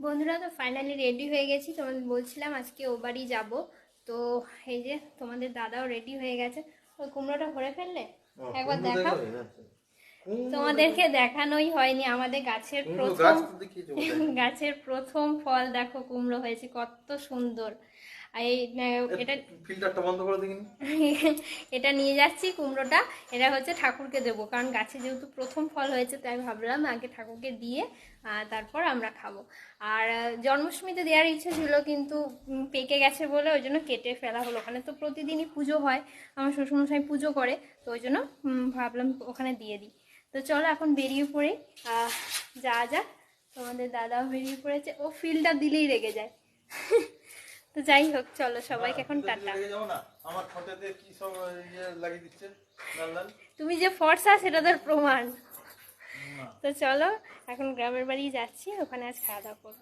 বন্ধুরা তো finally ready হয়ে গেছি। তোমাদের বলছিলাম আজকে ও বাড়ি যাব। তো এই যে তোমাদের দাদাও রেডি হয়ে গেছে। ওই কুমড়োটা ভরে ফেললে? একবার দেখাও তোমাদেরকে দেখানোই হয়নি। আমাদের গাছের প্রথম গাছের প্রথম ফল দেখো কুমড়ো হয়েছে কত সুন্দর। আর এই এটা ফিল্টারটা বন্ধ করে দেখিনি। এটা নিয়ে যাচ্ছি কুমড়োটা এটা হচ্ছে ঠাকুরকে দেবো কারণ গাছে যেহেতু প্রথম ফল হয়েছে তাই ভাবলাম আগে ঠাকুরকে দিয়ে তারপর আমরা খাব। আর জন্মাষ্টমীতে দেওয়ার ইচ্ছে ছিল কিন্তু পেকে গেছে বলে ওই জন্য কেটে ফেলা হলো। ওখানে তো প্রতিদিনই পুজো হয় আমার শ্বশুরমশাই পুজো করে তো ওই জন্য ভাবলাম ওখানে দিয়ে দিই। তো চলো এখন বেরিয়ে পড়ে যা যা তোমাদের দাদাও বেরিয়ে পড়েছে ও ফিলটা দিলেই রেগে যায়। তো যাই হোক চলো সবাইকে এখন টাটা। আমার কি সব ইয়ে লাগিয়ে দিচ্ছে? তুমি যে ফর্সা সেটা তোর প্রমাণ তো চলো এখন গ্রামের বাড়ি যাচ্ছি ওখানে আজ খাওয়া দাওয়া করব।